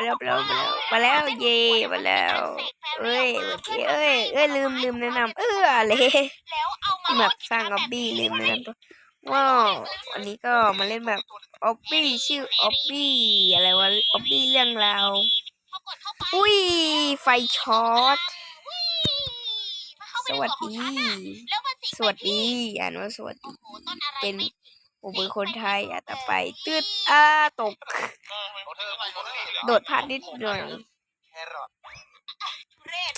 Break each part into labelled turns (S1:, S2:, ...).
S1: มาแล้วมาแล้วมาแล้วมาแล้วเย่มาแล้วเอ้ยเมื่อกี้เอ้ยเอ้ยลืมลืมแนะนำเออเลย
S2: แล้วเอามา
S1: แบบสร้างออบบี้ลืมแนะนำตัวว้าวอันนี้ก็มาเล่นแบบออบบี้ชื่อออบบี้อะไรวะออบบี้เรื่องราว
S2: พอกดเข้าไป
S1: อุ้ยไฟช็อตสวัสดี
S2: ส
S1: วัสดีอ่านว่าสวัสดี เป็น ผมเป็นคนไทยอะต่อไปตืดอ้าตก โดดพลาดนิดหน่อย
S3: แครอท
S2: เรศ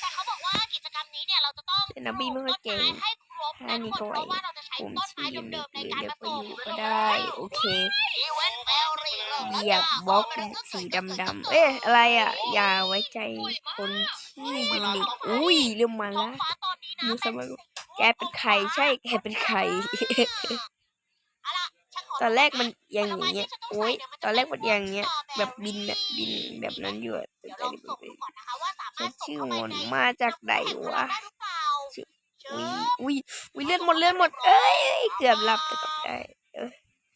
S2: แต่เขาบอกว่ากิจกรรมนี้เนี่ยเราจะต้อง
S1: แต่นับบี้ไม่ค่อยเก่ง
S2: ปลูต้นไม้ให้ครบ
S1: ถ้า
S2: นะ
S1: นี่
S2: ทุก
S1: ก็
S2: คน
S1: ไหว
S2: เพราะว่าเราจะใช้
S1: ผม
S2: ต้นไม้
S1: ชื่อ
S2: เดิมๆใน
S1: หรือ
S2: การ
S1: เรีย
S2: ผ
S1: ก
S2: ส
S1: ว่าอ
S2: ม
S1: ยู่ก็ได้ โอเค
S2: อีเวนต์แมรี่เริ่ม
S1: เห
S2: แล้ว
S1: ยียบ
S2: จ้ะ
S1: บล็อก
S2: ขง
S1: สีดำๆ เอ๊ะอะไรอะ อย่าไว้ใจคนที่ยูนิคอุ้ยเริ่มมา
S2: ท้อ
S1: ละ
S2: งฟ้าตอนนี้นะ
S1: ดูส
S2: เป็น
S1: มัย
S2: สี
S1: แกเป็นใครใช่แกเป็นใคร
S2: เอาล่ะฉันข
S1: ตอนแรกมัน
S2: ดูะ
S1: อย่างอย่างเงี้ยโอ้ยตอนแรกมันอย่างเงี้ย แบบบินอะบินแบบนั้นอยู่อะแต่
S2: เดี๋ยว
S1: ต
S2: ล
S1: อ
S2: อนง
S1: นี้
S2: ส่งดูก่อนนะคะว่าสามารถส่ง
S1: ชื่อ
S2: เข้าไป
S1: มน
S2: ใน
S1: มาจากไหนวะ
S2: ได้หรือเปล่า
S1: ชื่อ
S2: เชิ
S1: อุ้ย
S2: ญ
S1: อุ้ยอุ้ยเลือดหมดเลือดหมด เอ้ย เกือบหลับแต่กลับได้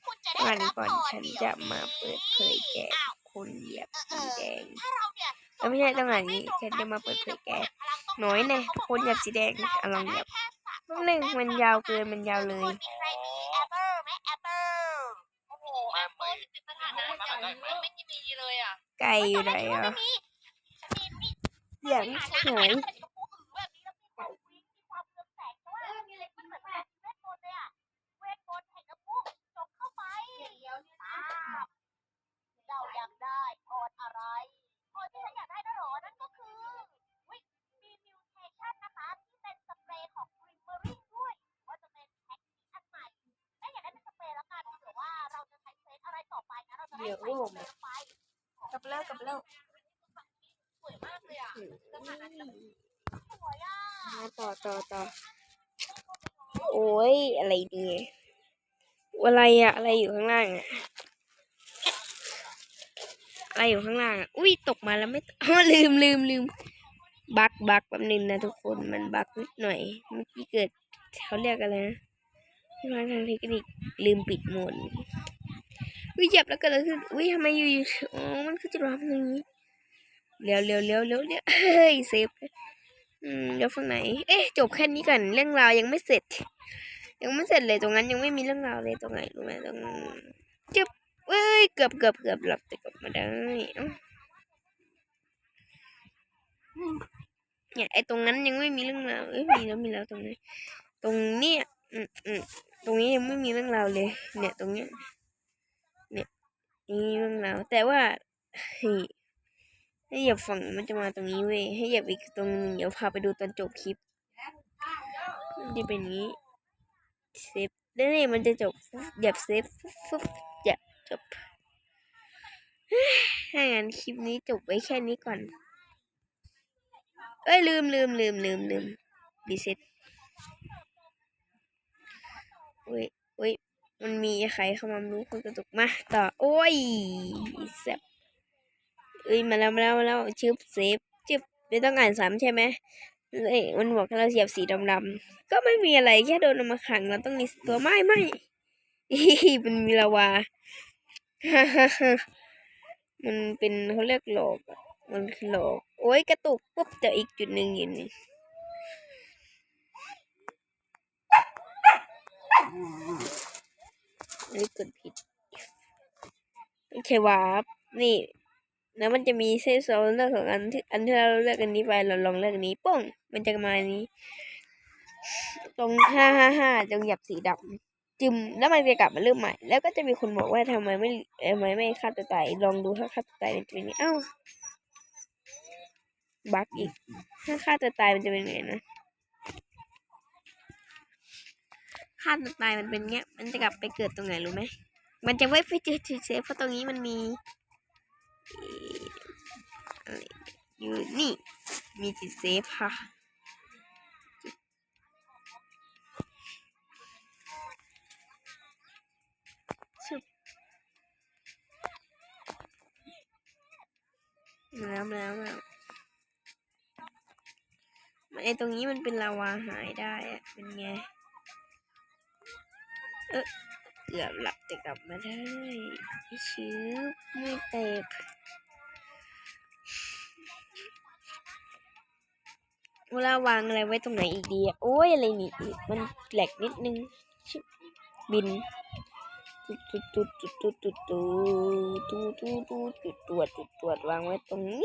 S2: คุณจะได้
S1: วัน
S2: รับ
S1: ก่อน
S2: พร
S1: ฉัน
S2: เดียว
S1: จะมาเปิดเผยแกะคนเหยียบสีแดง
S2: ถ้าเราเนี่ย
S1: เอ้ยไม่ใช่ต้องอ่านอย่างนี้ฉันจะมาเปิดเผยแกะน้อยแน่คนเหยียบสีแดงอะลองเหยียบ แป๊บนึงมันยาวเกินมันยาวเลย
S2: มีใครมีแอปเปิลไหมแอปเปิลโอ้โหแอปเปิลเป็นสถานะอย่างไม่มีเลยอะ
S1: ไก่อยู่ไหนอะ
S2: ฉันมีดูนี่
S1: เสียงหาย
S2: เราจะได้ใส่สเปรย์ลงไป
S1: กับเลิกกับเลิก
S2: สวยมากเลยอะสถานะสวยอะ
S1: มาต่อต่อต่อโอ้ยอะไรเนี่ยอะไรอะอะไรอยู่ข้างล่างอะอะไรอยู่ข้างล่างอะอุ้ยตกมาแล้วไม่อ๋อลืมลืมลืมบักบักแป๊บนึงนะทุกคนมันบักนิดหน่อยเมื่อกี้เกิดเขาเรียกอะไรนะที่มาทางเทคนิคลืมปิดโหมด อุ้ยเหยียบแล้วเกิดอะไรขึ้นอุ้ยทำไมอยู่ๆอ๋อมันคือจะรับอย่างนี้เร็วเร็วเร็วเร็วเร็วเฮ้ยเซฟอืมเดี๋ยวฝั่งไหน เอ๊ะจบแค่นี้ก่อนเรื่องราวยังไม่เสร็จ ยังไม่เสร็จเลยตรงนั้นยังไม่มีเรื่องราวเลยตรงไหนรู้ไหมตรงจึบเอ้ยเกือบเกือบเกือบหลับแต่กลับมาได้เอ้าเนี่ยไอตรงนั้นยังไม่มีเรื่องราวเอ้ยมีแล้วมีแล้วตรงนี้นตรงเนี้ยอืมอืมตรงนี้ยังไม่มีเรื่องราวเลย เนี่ยตรงเนี้ย นี่เรื่องราวแต่ว่าเฮ้ยให้เหยียบฝั่งมันจะมาตรงนี้เว้ยให้เหยียบอีกตรงนึงเดี๋ยวพาไปดูตอนจบคลิปมันจะเป็นงนี้เซฟแล้วนี่มันจะจบเหยียบเซฟฟึบเหยียบจบถ้างั้นคลิปนี้จบไว้แค่นี้ก่อน เอ้ยลืมลืมลืมลืมลืมรีเซ็ตโอ้ยโอ้ย มันมีใครเข้ามารู้คนกระตุกมาต่อ โอ้ยแซ่บเอ้ยมาแล้วมาแล้วมาแล้วชึบเซฟชึบไม่ต้องอ่านซ้ำใช่ไหมเอ้ยมันบอกให้เราเหยียบสีดำๆก็ไม่มีอะไรแค่โดนมาขังเราต้องมีตัวไม่ไม่อีมันมีลาวามันเป็นเขาเรียกหลอกอะมันคือหลอก โอ้ยกระตุกปุ๊บเจออีกจุดหนึ่งอยู่นี่อั นนี้กดผิดต้องใช้วาร์ปนี่ แล้วมันจะมีเส้นโซนเลือกของอันที่อันที่เราเลือกอันนี้ไปเราลองเลือกอันนี้ป้งมันจะมาอันนี้ ตรงห้าห้าห้าจงหยับสีดำจึมแล้วมันจะกลับมาเริ่มใหม่ แล้วก็จะมีคนบอกว่าทำไมไม่ทำไมไม่ฆ่าตัวตายลองดูถ้าฆ่าตัวตายมันจะเป็นยังไงเอ้าบักอีกถ้าฆ่าตัวตายมันจะเป็นยังไงนะ ฆ่าตัวตายมันเป็นเงี้ย มันจะกลับไปเกิดตรงไหนรู้ไหม มันจะไม่ไปเจอจุดเซฟเพราะตรงนี้มันมีอยู่นี่ มีจุดเซฟค่ะมาแล้วแล้วแล้วไอตรงนี้มันเป็นลาวาหายได้อะเป็นไง เออเกือบหลับแต่กลับมาได้ชิวไม่แตกเวลาวางอะไรไว้ตรงไหนอีกดีอะโอ้ยอะไรนี่มันแหลกนิดนึงชิบินตุดตุดตุดตุดตุดตุดตุดตุดตุดตุดตรวตุดตรววางไว้ตรงนี้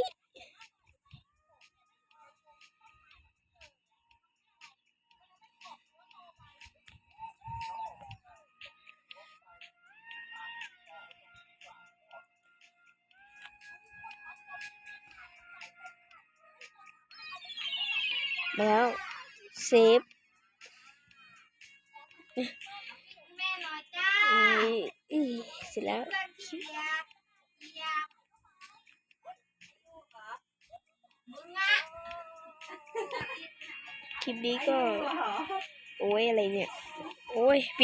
S1: แล้วเซฟ
S2: อี
S1: อีเสร็จแล้วคลิปนี้ก็ โอ้ยอะไรเนี่ย โอ้ย